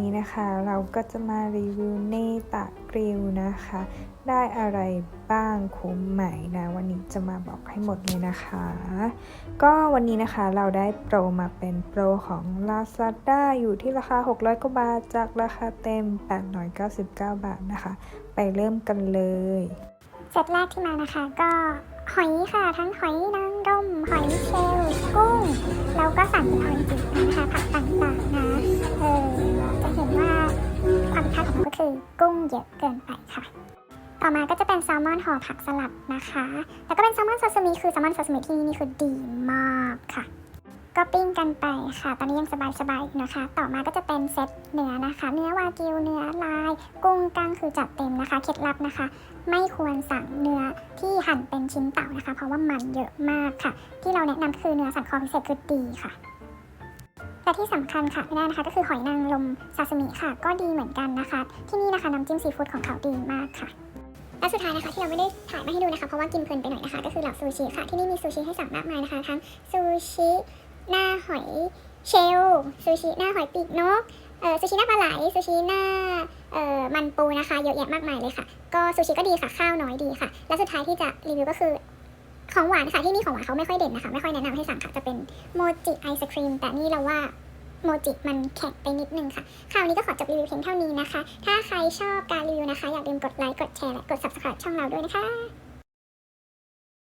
นี้นะคะเราก็จะมารีวิวเนตะกริลนะคะ ได้อะไรบ้างคุ้มไหมนะวันนี้จะมาบอกให้หมดเลยนะคะ ก็วันนี้นะคะเราได้โปรมาเป็นโปรของ Lazada อยู่ที่ราคา 600 กว่าบาท จากราคาเต็ม 899 บาทนะคะ ไปเริ่มกันเลยเซตแรกที่มานะคะก็หอยค่ะ ทั้งหอยนางรมหอยเชลล์กุ้ง แล้วก็สั่นออริจินนะคะ กุ้งเยอะเกินไปค่ะ ต่อมาก็จะเป็นแซลมอนห่อผักสลัดนะคะ แล้วก็เป็นแซลมอนซาซิมิคือแซลมอนซาซิมิที่นี่นี่คือดีมากค่ะ ก็ปิ้งกันไปค่ะ ตอนนี้ยังสบายๆอยู่นะคะ ต่อมาก็จะเป็นเซตเนื้อนะคะ เนื้อวากิวเนื้อลาย กุ้งกั้งคือจัดเต็มนะคะ เคล็ดลับนะคะ ไม่ควรสั่งเนื้อที่หั่นเป็นชิ้นเต่านะคะ เพราะว่ามันเยอะมากค่ะ ที่เราแนะนำคือเนื้อสันคอพิเศษคือดีค่ะ และที่สำคัญค่ะไม่ได้นะคะก็คือหอยนางรมซาซิมิค่ะ ก็ดีเหมือนกันนะคะ ที่นี่นะคะน้ำจิ้มซีฟู้ดของเขาดีมากค่ะและสุดท้ายนะคะที่เราไม่ได้ถ่ายมาให้ดูนะคะเพราะว่ากินเพลินไปหน่อยนะคะ ก็คือเหล่าซูชิค่ะที่นี่มีซูชิให้สั่งมากมายนะคะทั้งซูชิหน้าหอยเชลล์ซูชิหน้าหอยปีกนกเอ่อซูชิหน้าปลาไหลซูชิหน้าเอ่อมันปูนะคะเยอะแยะมากมายเลยค่ะ ก็ซูชิก็ดีค่ะข้าวน้อยดีค่ะ และสุดท้ายที่จะรีวิวก็คือ ของหวานค่ะที่นี่ของหวานเขาไม่ค่อยเด่นนะคะ ไม่ค่อยแนะนำให้สั่งค่ะจะเป็นโมจิไอศครีมแต่นี่เราว่าโมจิมันแข็งไปนิดนึงค่ะ คราวนี้ก็ขอจบรีวิวเพียงเท่านี้นะคะ ถ้าใครชอบการรีวิวนะคะ อย่าลืมกดไลค์ กดแชร์ และกด subscribe ช่องเราด้วยนะคะ